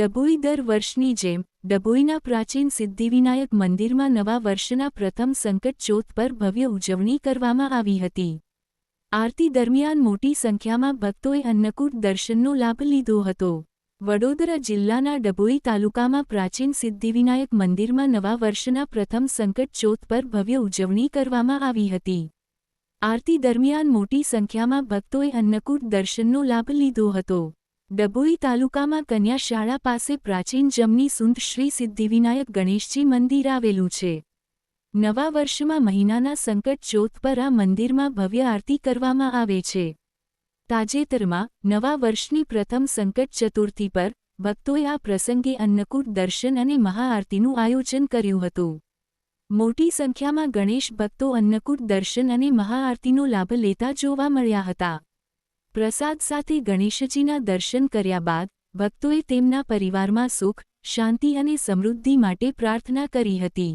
ડભોઈ દર વર્ષની જેમ, ડભોઈના પ્રાચીન સિદ્ધિવિનાયક મંદિરમાં નવા વર્ષના પ્રથમ સંકટ ચોથ પર ભવ્ય ઉજવણી કરવામાં આવી હતી. આરતી દરમિયાન મોટી સંખ્યામાં ભક્તોએ અન્નકૂટ દર્શનનો લાભ લીધો હતો. વડોદરા જિલ્લાના ડભોઈ તાલુકામાં પ્રાચીન સિદ્ધિવિનાયક મંદિરમાં નવા વર્ષના પ્રથમ સંકટ ચોથ પર ભવ્ય ઉજવણી કરવામાં આવી હતી. આરતી દરમિયાન મોટી સંખ્યામાં ભક્તોએ અન્નકૂટ દર્શનનો લાભ લીધો હતો. ડભોઈ તાલુકામાં કન્યા શાળા પાસે પ્રાચીન જમની સુંદ શ્રી સિદ્ધિવિનાયક ગણેશજી મંદિર આવેલું છે. નવા વર્ષમાં મહિનાના સંકટ ચોથ પર આ મંદિરમાં ભવ્ય આરતી કરવામાં આવે છે. તાજેતરમાં, નવા વર્ષની પ્રથમ સંકટ ચતુર્થી પર, ભક્તોએ આ પ્રસંગે અન્નકૂટ દર્શન અને મહાઆરતીનું આયોજન કર્યું હતું. મોટી સંખ્યામાં ગણેશ ભક્તો અન્નકૂટ દર્શન અને મહાઆરતીનો લાભ લેતા જોવા મળ્યા હતા. પ્રસાદ સાથે ગણેશજીના દર્શન કર્યા બાદ, ભક્તોએ તેમના પરિવારમાં સુખ, શાંતિ અને સમૃદ્ધિ માટે પ્રાર્થના કરી હતી.